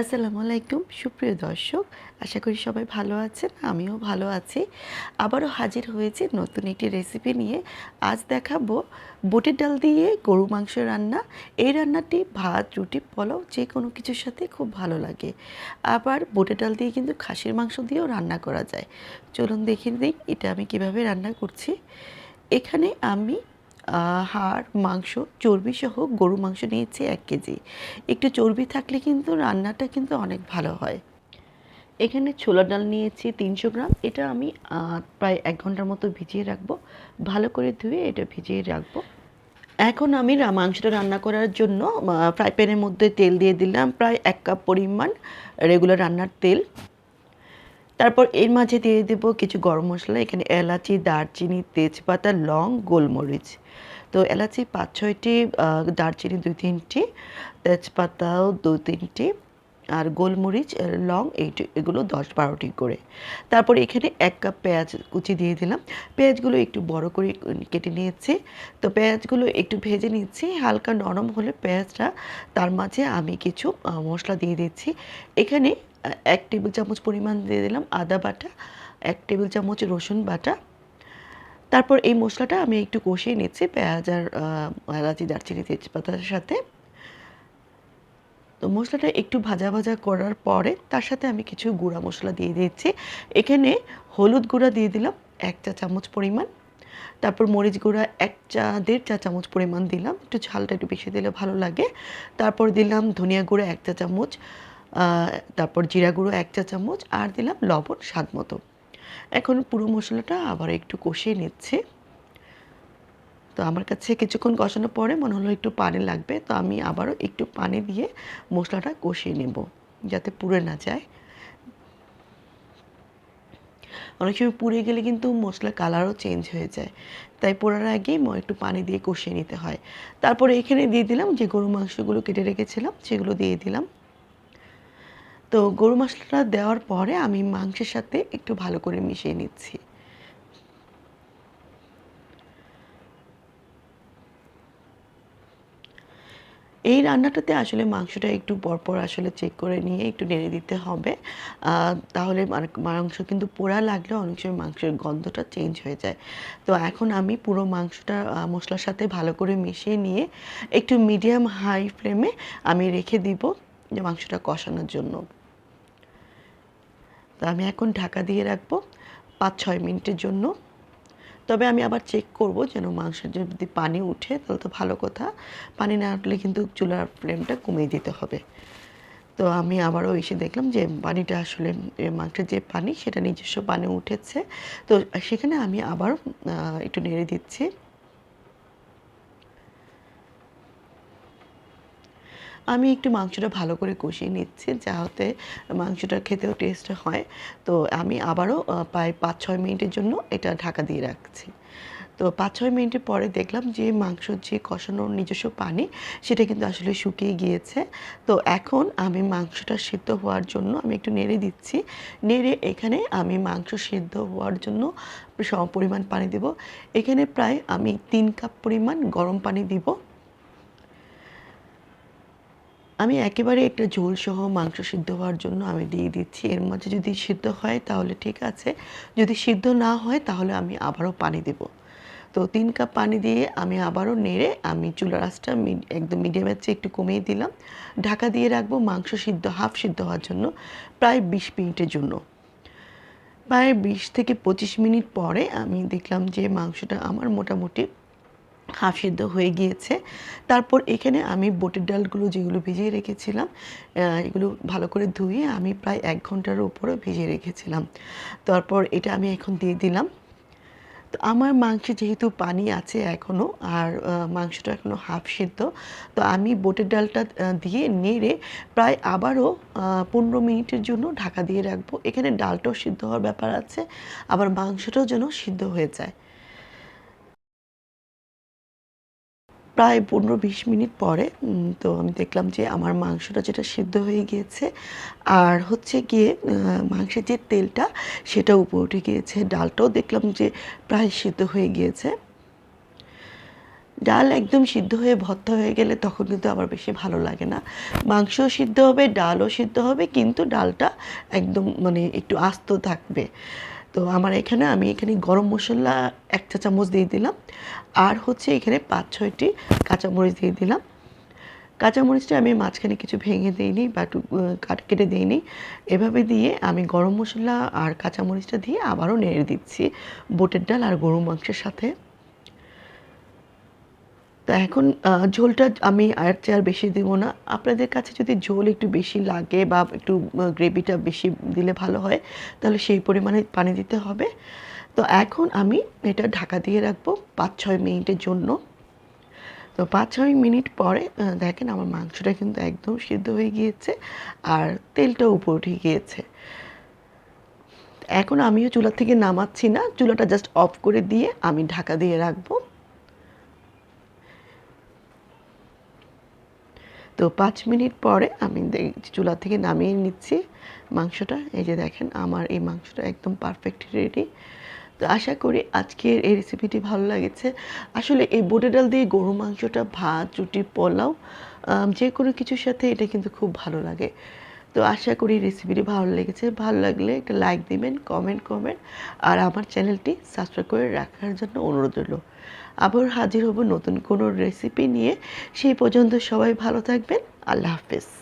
আসসালামু আলাইকুম, সুপ্রিয় দর্শক, আশা করি সবাই ভালো আছেন, আমিও ভালো আছি। আবারও হাজির হয়েছি নতুন একটি রেসিপি নিয়ে। আজ দেখাবো বুটের ডাল দিয়ে গরু মাংস রান্না। এই রান্নাটি ভাত, রুটি, পোলাও যে কোনো কিছুর সাথে খুব ভালো লাগে। আবার বুটের ডাল দিয়ে কিন্তু খাসির মাংস দিয়েও রান্না করা যায়। চলুন দেখিয়ে দিই এটা আমি কীভাবে রান্না করছি। এখানে আমি হাড়, মাংস, চর্বি সহ গরু মাংস নিয়েছি এক কেজি। একটু চর্বি থাকলে কিন্তু রান্নাটা কিন্তু অনেক ভালো হয়। এখানে ছোলা ডাল নিয়েছি তিনশো গ্রাম। এটা আমি প্রায় এক ঘণ্টার মতো ভিজিয়ে রাখব। ভালো করে ধুয়ে এটা ভিজিয়ে রাখব। এখন আমি মাংসটা রান্না করার জন্য ফ্রাই প্যানের মধ্যে তেল দিয়ে দিলাম। প্রায় এক কাপ পরিমাণ রেগুলার রান্নার তেল। তারপর এর মাঝে দিয়ে দেবো কিছু গরম মশলা, এখানে এলাচি, দারচিনি, তেজপাতা, লং, গোলমরিচ। তো এলাচি পাঁচ ছয়টি দারচিনি দুই তিনটি তেজপাতাও দু তিনটি আর গোলমরিচ লং, এইটি, এগুলো দশ বারোটি করে। তারপর এখানে এক কাপ পেঁয়াজ কুচি দিয়ে দিলাম। পেঁয়াজগুলো একটু বড় করে কেটে নিয়েছি। তো পেঁয়াজগুলো একটু ভেজে নিচ্ছি। হালকা নরম হলে পেঁয়াজটা, তার মাঝে আমি কিছু মশলা দিয়ে দিচ্ছি। এখানে এক টেবিল চামচ পরিমাণ দিয়ে দিলাম আদা বাটা, এক টেবিল চামচ রসুন বাটা। তারপর এই মশলাটা আমি একটু কষিয়ে নিচ্ছি পেঁয়াজ আর এলাচি, দারচিনি, তেজপাতার সাথে। মশলাটা একটু ভাজা ভাজা করার পরে তার সাথে আমি কিছু গুঁড়া মশলা দিয়ে দিচ্ছি এখানে হলুদ গুঁড়া দিয়ে দিলাম এক চা চামচ পরিমাণ। তারপর মরিচ গুঁড়া এক চা, দেড় চা চামচ পরিমাণ দিলাম। একটু ঝালটা একটু বেশি দিলে ভালো লাগে। তারপর দিলাম ধনিয়া গুঁড়ো এক চা চামচ তারপর জিরা গুঁড়ো এক চা চামচ, আর দিলাম লবণ স্বাদ মতো। এখন পুরো মশলাটা আবার একটু কষিয়ে নিচ্ছে। তো আমার কাছে কিছুক্ষণ কষানোর পরে মনে হলো একটু পানি লাগবে, তো আমি আবারও একটু পানি দিয়ে মশলাটা কষিয়ে নেব যাতে পুড়ে না যায়। অনেক সময় পুড়ে গেলে কিন্তু মশলার কালারও চেঞ্জ হয়ে যায়, তাই পোড়ার আগেই একটু পানি দিয়ে কষিয়ে নিতে হয়। তারপরে এখানে দিয়ে দিলাম যে গরু মাংসগুলো কেটে রেখেছিলাম, সেগুলো দিয়ে দিলাম। তো গরু মশলাটা দেওয়ার পরে আমি মাংসের সাথে একটু ভালো করে মিশিয়ে নিচ্ছি। এই রান্নাটাতে আসলে মাংসটা একটু পরপর আসলে চেক করে নিয়ে একটু নেড়ে দিতে হবে। তাহলে মাংস কিন্তু পোড়া লাগলে অনেক সময় মাংসের গন্ধটা চেঞ্জ হয়ে যায়। তো এখন আমি পুরো মাংসটা মশলার সাথে ভালো করে মিশিয়ে নিয়ে একটু মিডিয়াম হাই ফ্লেমে আমি রেখে দিব যে মাংসটা কষানোর জন্য। তো আমি এখন ঢাকা দিয়ে রাখব পাঁচ ছয় মিনিটের জন্য। তবে আমি আবার চেক করব যেন মাংসের যদি পানি উঠে, তাহলে তো ভালো কথা। পানি না উঠলে কিন্তু চুলার ফ্লেমটা কমিয়ে দিতে হবে। তো আমি আবারও এসে দেখলাম যে পানিটা আসলে মাংসের যে পানি, সেটা নিজস্ব পানি উঠেছে। তো সেখানে আমি আবার একটু নেড়ে দিচ্ছি। আমি একটু মাংসটা ভালো করে কষিয়ে নিচ্ছি, যাতে মাংসটা খেতেও টেস্ট হয়। তো আমি আবারও প্রায় পাঁচ ছয় মিনিটের জন্য এটা ঢাকা দিয়ে রাখছি। তো পাঁচ ছয় মিনিটের পরে দেখলাম যে মাংসর যে কষানোর নিজস্ব পানি, সেটা কিন্তু আসলে শুকিয়ে গিয়েছে। তো এখন আমি মাংসটা সিদ্ধ হওয়ার জন্য আমি একটু নেড়ে দিচ্ছি। নেড়ে এখানে আমি মাংস সিদ্ধ হওয়ার জন্য সম, পরিমাণ পানি দেব। এখানে প্রায় আমি তিন কাপ পরিমাণ গরম পানি দিব। আমি একেবারে একটা ঝোল সহ মাংস সিদ্ধ হওয়ার জন্য আমি দিয়ে দিচ্ছি। এর মাঝে যদি সিদ্ধ হয় তাহলে ঠিক আছে। যদি সিদ্ধ না হয় তাহলে আমি আবারও পানি দেব। তো তিন কাপ পানি দিয়ে আমি আবারও নেড়ে আমি চুলার আঁচটা একদম মিডিয়ামের চেয়ে একটু কমিয়ে দিলাম। ঢাকা দিয়ে রাখব মাংস সিদ্ধ হাফ সিদ্ধ হওয়ার জন্য প্রায় বিশ মিনিটের জন্য। প্রায় বিশ থেকে পঁচিশ মিনিট পরে আমি দেখলাম যে মাংসটা আমার মোটামুটি হাফ সিদ্ধ হয়ে গিয়েছে। তারপর এখানে আমি বটের ডালগুলো যেগুলো ভিজিয়ে রেখেছিলাম এগুলো ভালো করে ধুয়ে আমি প্রায় এক ঘণ্টার উপরে ভিজিয়ে রেখেছিলাম। তারপর এটা আমি এখন দিয়ে দিলাম। তো আমার মাংসে যেহেতু পানি আছে এখনও আর মাংসটা এখনও হাফ সিদ্ধ, তো আমি বোটের ডালটা দিয়ে নেড়ে প্রায় আবারও পনেরো মিনিটের জন্য ঢাকা দিয়ে রাখব। এখানে ডালটাও সিদ্ধ হওয়ার ব্যাপার আছে, আবার মাংসটাও যেন সিদ্ধ হয়ে যায়। প্রায় পনেরো বিশ মিনিট পরে তো আমি দেখলাম যে আমার মাংসটা যেটা সিদ্ধ হয়ে গিয়েছে, আর হচ্ছে গিয়ে মাংসের যে তেলটা সেটা উপরে উঠে গিয়েছে। ডালটাও দেখলাম যে প্রায় সিদ্ধ হয়ে গিয়েছে। ডাল একদম সিদ্ধ হয়ে ভর্তা হয়ে গেলে তখন কিন্তু আবার বেশি ভালো লাগে না। মাংস সিদ্ধ হবে, ডালও সিদ্ধ হবে, কিন্তু ডালটা একদম মানে একটু আস্ত থাকবে। তো আমার এখানে আমি এখানে গরম মশলা এক চা চামচ দিয়ে দিলাম। আর হচ্ছে এখানে পাঁচ, ছয়টি কাঁচামরিচ দিয়ে দিলাম। কাঁচামরিচটা আমি মাঝখানে কিছু ভেঙে দিইনি বা কাট, কেটে দিইনি। এভাবে দিয়ে আমি গরম মশলা আর কাঁচামরিচটা দিয়ে আবারও নেড়ে দিচ্ছি বোটের ডাল আর গরু মাংসের সাথে। তো এখন ঝোলটা আমি আর চেয়ে আর বেশি দিব না। আপনাদের কাছে যদি ঝোল একটু বেশি লাগে বা একটু গ্রেভিটা বেশি দিলে ভালো হয়, তাহলে সেই পরিমাণে পানি দিতে হবে। তো এখন আমি এটা ঢাকা দিয়ে রাখব পাঁচ ছয় মিনিটের জন্য। তো পাঁচ ছয় মিনিট পরে দেখেন আমার মাংসটা কিন্তু একদম সিদ্ধ হয়ে গিয়েছে আর তেলটা উপরে উঠে গিয়েছে। এখন আমিও চুলা থেকে নামাচ্ছি না, চুলাটা জাস্ট অফ করে দিয়ে আমি ঢাকা দিয়ে রাখব। তো পাঁচ মিনিট পরে আমি চুলা থেকে নামিয়ে নিচ্ছি মাংসটা। এই যে দেখেন, আমার এই মাংসটা একদম পারফেক্ট রেডি তো আশা করি আজকের এই রেসিপিটি ভালো লাগেছে। আসলে এই বোটে ডাল দিয়ে গরু মাংসটা ভাত, রুটি, পোলাও যে কোনো কিছুর সাথে এটা কিন্তু খুব ভালো লাগে। তো আশা করি রেসিপিটি ভালো লেগেছে। ভালো লাগলে একটা লাইক দিবেন কমেন্ট করবেন আর আমার চ্যানেলটি সাবস্ক্রাইব করে রাখার জন্য অনুরোধ রইল। আবার হাজির হব নতুন কোনো রেসিপি নিয়ে। সেই পর্যন্ত সবাই ভালো থাকবেন। আল্লাহ হাফেজ।